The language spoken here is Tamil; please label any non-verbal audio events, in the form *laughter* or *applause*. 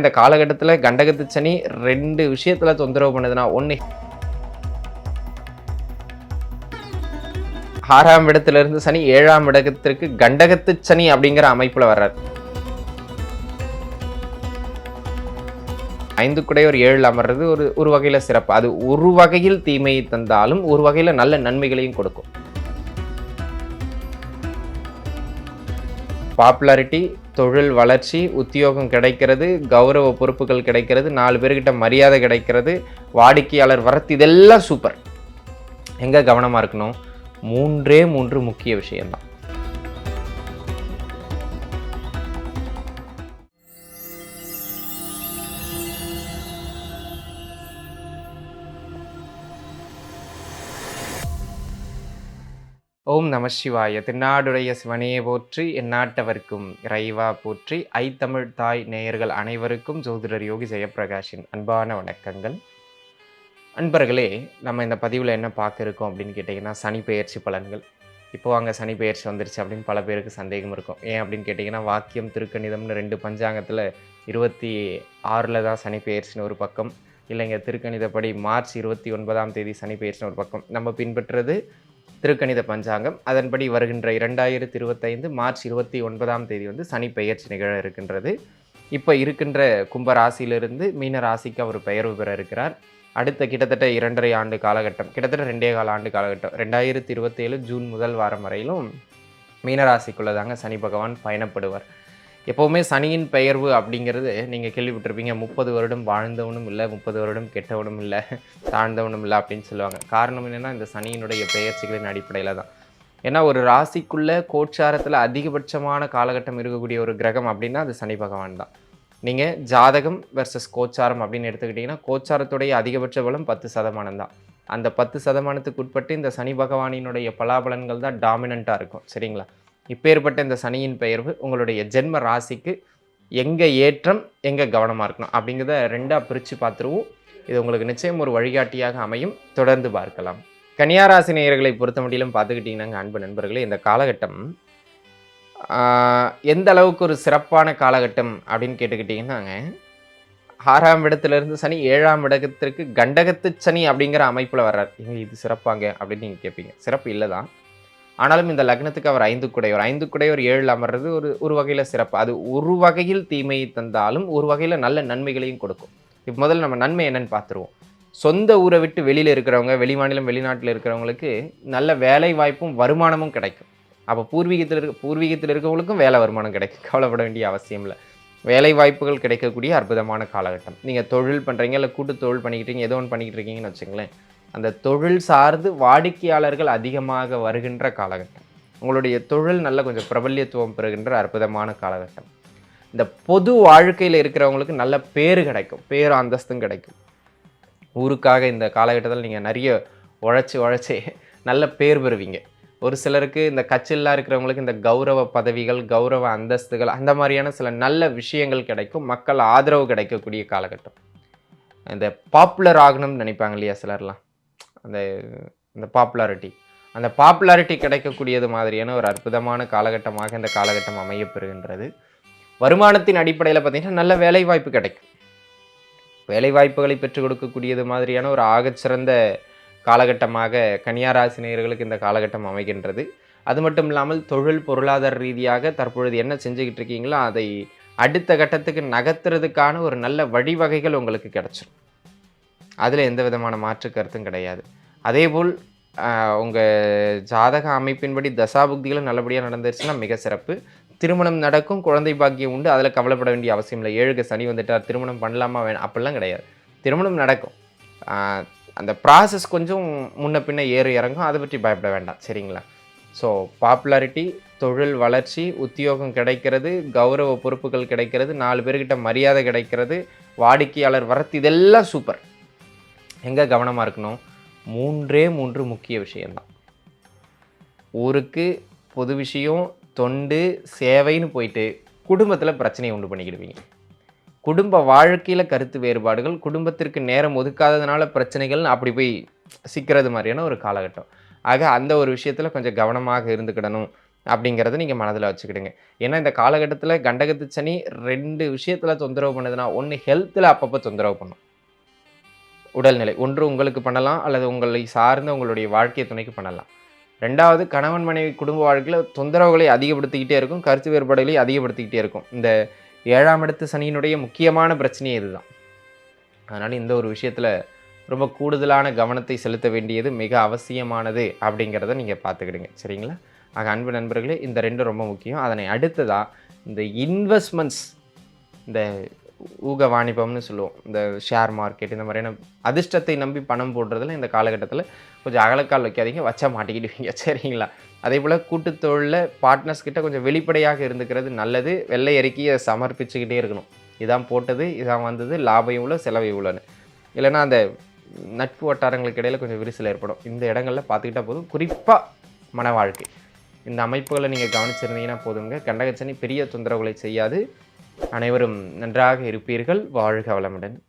இந்த காலகட்டத்தில் கண்டகத்து சனி ரெண்டு விஷயத்தில் தொந்தரவு பண்ணுதுன்னா ஒன்று ஆறாம் இடத்திலிருந்து சனி ஏழாம் இடத்திற்கு கண்டகத்து சனி அப்படிங்கிற அமைப்பில் வர்றார். ஐந்து குடை ஒரு ஏழு அமர்றது ஒரு ஒரு வகையில் சிறப்பு. அது ஒரு வகையில் தீமையை தந்தாலும் ஒரு வகையில் நல்ல நன்மைகளையும் கொடுக்கும். பாப்புலாரிட்டி தொழில் வளர்ச்சி உத்தியோகம் கிடைக்கிறது கௌரவ பொறுப்புகள் கிடைக்கிறது நாலு பேர்கிட்ட மரியாதை கிடைக்கிறது வாடிக்கையாளர் வரத்து இதெல்லாம் சூப்பர் எங்கே கவனமாக இருக்கணும்? மூன்றே மூன்று முக்கிய விஷயம்தான். ஓம் நம சிவாய. திருநாடுடைய சிவனையே போற்றி எந்நாட்டவர்க்கும் இறைவா போற்றி ஐத்தமிழ் தாய் நேயர்கள் அனைவருக்கும் ஜோதிடர் யோகி ஜெயப்பிரகாஷின் அன்பான வணக்கங்கள். அன்பர்களே நம்ம இந்த பதிவில் என்ன பார்க்க இருக்கோம் அப்படின்னு கேட்டிங்கன்னா சனி பெயர்ச்சி பலன்கள். இப்போ அங்கே சனி பெயர்ச்சி வந்துருச்சு அப்படின்னு பல பேருக்கு சந்தேகம் இருக்கும். ஏன் அப்படின்னு கேட்டிங்கன்னா வாக்கியம் திருக்கணிதம்னு ரெண்டு பஞ்சாங்கத்தில் இருபத்தி ஆறில் தான் சனி பெயர்ச்சின்னு ஒரு பக்கம். இல்லைங்க திருக்கணிதப்படி மார்ச் இருபத்தி ஒன்பதாம் தேதி சனி பெயர்ச்சின்னு ஒரு பக்கம். நம்ம பின்பற்றுறது திருக்கணித பஞ்சாங்கம். அதன்படி வருகின்ற இரண்டாயிரத்தி இருபத்தைந்து மார்ச் இருபத்தி ஒன்பதாம் தேதி வந்து சனி பெயர்ச்சி நிகழ இருக்கின்றது. இப்போ இருக்கின்ற கும்ப ராசியிலிருந்து மீன ராசிக்கு அவர் பெயர்வு பெற இருக்கிறார். அடுத்த கிட்டத்தட்ட இரண்டரை ஆண்டு காலகட்டம் கிட்டத்தட்ட ரெண்டே கால ஆண்டு காலகட்டம் ரெண்டாயிரத்தி இருபத்தேழு ஜூன் முதல் வாரம் வரையிலும் மீனராசிக்குள்ளே தாங்க சனி பகவான் பயணப்படுவார். எப்போவுமே சனியின் பெயர்வு அப்படிங்கிறது நீங்கள் கேள்விப்பட்டிருப்பீங்க. முப்பது வருடம் வாழ்ந்தவனும் இல்லை முப்பது வருடம் கெட்டவனும் இல்லை தாழ்ந்தவனும் இல்லை அப்படின்னு சொல்லுவாங்க. காரணம் என்னென்னா இந்த சனியினுடைய பெயர்ச்சிகளின் அடிப்படையில் தான். ஏன்னா ஒரு ராசிக்குள்ளே கோச்சாரத்தில் அதிகபட்சமான காலகட்டம் இருக்கக்கூடிய ஒரு கிரகம் அப்படின்னா அது சனி பகவான் தான். நீங்கள் ஜாதகம் வெர்சஸ் கோச்சாரம் அப்படின்னு எடுத்துக்கிட்டிங்கன்னா கோச்சாரத்துடைய அதிகபட்ச பலம் பத்து சதமானம் தான். அந்த பத்து சதமானத்துக்கு உட்பட்டு இந்த சனி பகவானினுடைய பலாபலன்கள் தான் டாமினண்ட்டாக இருக்கும். சரிங்களா? இப்பேற்பட்ட இந்த சனியின் பெயர்வு உங்களுடைய ஜென்ம ராசிக்கு எங்கே ஏற்றம் எங்கே கவனமாக இருக்கணும் அப்படிங்கிறத ரெண்டாக பிரித்து பார்த்துருவோம். இது உங்களுக்கு நிச்சயம் ஒரு வழிகாட்டியாக அமையும். தொடர்ந்து பார்க்கலாம். கன்னியாராசி நேயர்களை பொறுத்த மட்டிலும் பார்த்துக்கிட்டிங்கன்னாங்க அன்பு நண்பர்களே இந்த காலகட்டம் எந்த அளவுக்கு ஒரு சிறப்பான காலகட்டம் அப்படின்னு கேட்டுக்கிட்டிங்கன்னாங்க ஆறாம் இடத்துலேருந்து சனி ஏழாம் இடத்திற்கு கண்டகத்து சனி அப்படிங்கிற அமைப்பில் வர்றார். ஏங்க இது சிறப்பாங்க அப்படின்னு நீங்கள் கேட்பீங்க சிறப்பு இல்லை தான் ஆனாலும் இந்த லக்னத்துக்கு அவர் ஐந்து குடையோர் ஐந்து குடையோர் ஏழில் அமர்றது ஒரு ஒரு வகையில் சிறப்பு. அது ஒரு வகையில் தீமையை தந்தாலும் ஒரு வகையில் நல்ல நன்மைகளையும் கொடுக்கும். இப்போ முதல்ல நம்ம நன்மை என்னன்னு பார்த்துருவோம். சொந்த ஊரை விட்டு வெளியில் இருக்கிறவங்க வெளிமாநிலம் வெளிநாட்டில் இருக்கிறவங்களுக்கு நல்ல வேலை வாய்ப்பும் வருமானமும் கிடைக்கும். அப்போ பூர்வீகத்தில் இருக்க பூர்வீகத்தில் இருக்கவங்களுக்கும் வேலை வருமானம் கிடைக்கும். கவலைப்பட வேண்டிய அவசியம் இல்லை. வேலை வாய்ப்புகள் கிடைக்கக்கூடிய அற்புதமான காலகட்டம். நீங்கள் தொழில் பண்ணுறீங்க இல்லை கூட்டு தொழில் பண்ணிக்கிட்டீங்க ஏதோ ஒன்று பண்ணிக்கிட்டு இருக்கீங்கன்னு வச்சுங்களேன் அந்த தொழில் சார்ந்து வாடிக்கையாளர்கள் அதிகமாக வருகின்ற காலகட்டம். உங்களுடைய தொழில் நல்ல கொஞ்சம் பிரபல்யத்துவம் பெறுகின்ற அற்புதமான காலகட்டம். இந்த பொது வாழ்க்கையில் இருக்கிறவங்களுக்கு நல்ல பேர் கிடைக்கும் பேர் அந்தஸ்தும் கிடைக்கும். ஊருக்காக இந்த காலகட்டத்தில் நீங்கள் நிறைய உழைச்சி உழைச்சி நல்ல பேர் பெறுவீங்க. ஒரு சிலருக்கு இந்த கட்சிலாம் இருக்கிறவங்களுக்கு இந்த கௌரவ பதவிகள் கௌரவ அந்தஸ்துகள் அந்த மாதிரியான சில நல்ல விஷயங்கள் கிடைக்கும் மக்கள் ஆதரவு கிடைக்கக்கூடிய காலகட்டம். இந்த பாப்புலர் ஆகணும்னு நினைப்பாங்க இல்லையா சிலர்லாம்? அந்த இந்த பாப்புலாரிட்டி அந்த பாப்புலாரிட்டி கிடைக்கக்கூடியது மாதிரியான ஒரு அற்புதமான காலகட்டமாக இந்த காலகட்டம் அமையப்பெறுகின்றது. வருமானத்தின் அடிப்படையில் பார்த்திங்கன்னா நல்ல வேலை வாய்ப்பு கிடைக்கும். வேலை வாய்ப்புகளை பெற்றுக் கொடுக்கக்கூடியது மாதிரியான ஒரு ஆகச்சிறந்த காலகட்டமாக கன்னியாராசினியர்களுக்கு இந்த காலகட்டம் அமைகின்றது. அது மட்டும் இல்லாமல் தொழில் பொருளாதார ரீதியாக தற்பொழுது என்ன செஞ்சுக்கிட்டு இருக்கீங்களோ அதை அடுத்த கட்டத்துக்கு நகர்த்துறதுக்கான ஒரு நல்ல வழிவகைகள் உங்களுக்கு கிடைச்சிரும். அதில் எந்த விதமான மாற்று கருத்தும் கிடையாது. அதேபோல் உங்கள் ஜாதக அமைப்பின்படி தசாபுக்திகளும் நல்லபடியாக நடந்துருச்சுன்னா மிக சிறப்பு. திருமணம் நடக்கும் குழந்தை பாக்கியம் உண்டு அதில் கவலைப்பட வேண்டிய அவசியம் இல்லை. ஏழுக்கு சனி வந்துட்டார் திருமணம் பண்ணலாமா வேணும் அப்படிலாம் கிடையாது. திருமணம் நடக்கும். அந்த ப்ராசஸ் கொஞ்சம் முன்ன பின்ன ஏறு இறங்கும். அதை பற்றி பயப்பட வேண்டாம். சரிங்களா? ஸோ பாப்புலாரிட்டி தொழில் வளர்ச்சி உத்தியோகம் கிடைக்கிறது கௌரவ பொறுப்புகள் கிடைக்கிறது நாலு பேர்கிட்ட மரியாதை கிடைக்கிறது வாடிக்கையாளர் வரத்து இதெல்லாம் சூப்பர் எங்கே கவனமாக இருக்கணும்? மூன்றே மூன்று முக்கிய விஷயம்தான். ஊருக்கு பொது விஷயம் தொண்டு சேவைன்னு போயிட்டு குடும்பத்தில் பிரச்சனையை உண்டு பண்ணிக்கிடுவீங்க. குடும்ப வாழ்க்கையில் கருத்து வேறுபாடுகள் குடும்பத்திற்கு நேரம் ஒதுக்காததுனால பிரச்சனைகள் அப்படி போய் சிக்கிறது மாதிரியான ஒரு காலகட்டம். ஆக அந்த ஒரு விஷயத்தில் கொஞ்சம் கவனமாக இருந்துக்கிடணும் அப்படிங்கிறத நீங்கள் மனதில் வச்சுக்கிடுங்க. ஏன்னா இந்த காலகட்டத்தில் கண்டகத்து சனி ரெண்டு விஷயத்தில் தொந்தரவு பண்ணுதுன்னா ஒன்று ஹெல்த்தில் அப்பப்போ தொந்தரவு பண்ணும். உடல்நிலை. ஒன்று உங்களுக்கு பண்ணலாம் அல்லது உங்களை சார்ந்த உங்களுடைய வாழ்க்கை துணைக்கு பண்ணலாம். ரெண்டாவது கணவன் மனைவி குடும்ப வாழ்க்கையில் தொந்தரவுகளை அதிகப்படுத்திக்கிட்டே இருக்கும் கருத்து வேறுபாடுகளை அதிகப்படுத்திக்கிட்டே இருக்கும். இந்த ஏழாம் இடத்து சனியினுடைய முக்கியமான பிரச்சனையே இதுதான். அதனால் இந்த ஒரு விஷயத்தில் ரொம்ப கூடுதலான கவனத்தை செலுத்த வேண்டியது மிக அவசியமானது அப்படிங்கிறத நீங்கள் பார்த்துக்கிடுங்க. சரிங்களா? ஆக அன்பு நண்பர்களே இந்த ரெண்டும் ரொம்ப முக்கியம். அதனை அடுத்ததாக இந்த இன்வெஸ்ட்மெண்ட்ஸ் இந்த ஊக வாணிபம்னு சொல்லுவோம். இந்த ஷேர் மார்க்கெட் இந்த மாதிரியான அதிர்ஷ்டத்தை நம்பி பணம் போடுறதுல இந்த காலகட்டத்தில் கொஞ்சம் அகலக்கால் வைக்காதீங்க வச்சா மாட்டிக்கிடுவீங்க. *laughs* சரிங்களா? அதே போல் கூட்டுத்தொழிலில் பார்ட்னர்ஸ் கிட்ட கொஞ்சம் வெளிப்படையாக இருந்துக்கிறது நல்லது. வெள்ளை அறிக்கையை சமர்ப்பிச்சுக்கிட்டே இருக்கணும். இதான் போட்டது இதான் வந்தது லாபம் இவ்வளோ செலவு இவ்வளோன்னு இல்லைன்னா அந்த நட்பு வட்டாரங்களுக்கு இடையில் கொஞ்சம் விரிசல் ஏற்படும். இந்த இடங்களில் பார்த்துக்கிட்டா போதும். குறிப்பாக மன வாழ்க்கை இந்த அமைப்புகளை நீங்கள் கவனிச்சிருந்தீங்கன்னா போதுங்க கண்டகச்சனி பெரிய தொந்தரவுகளை செய்யாது. அனைவரும் நன்றாக இருப்பீர்கள். வாழ்க வளமுடன்.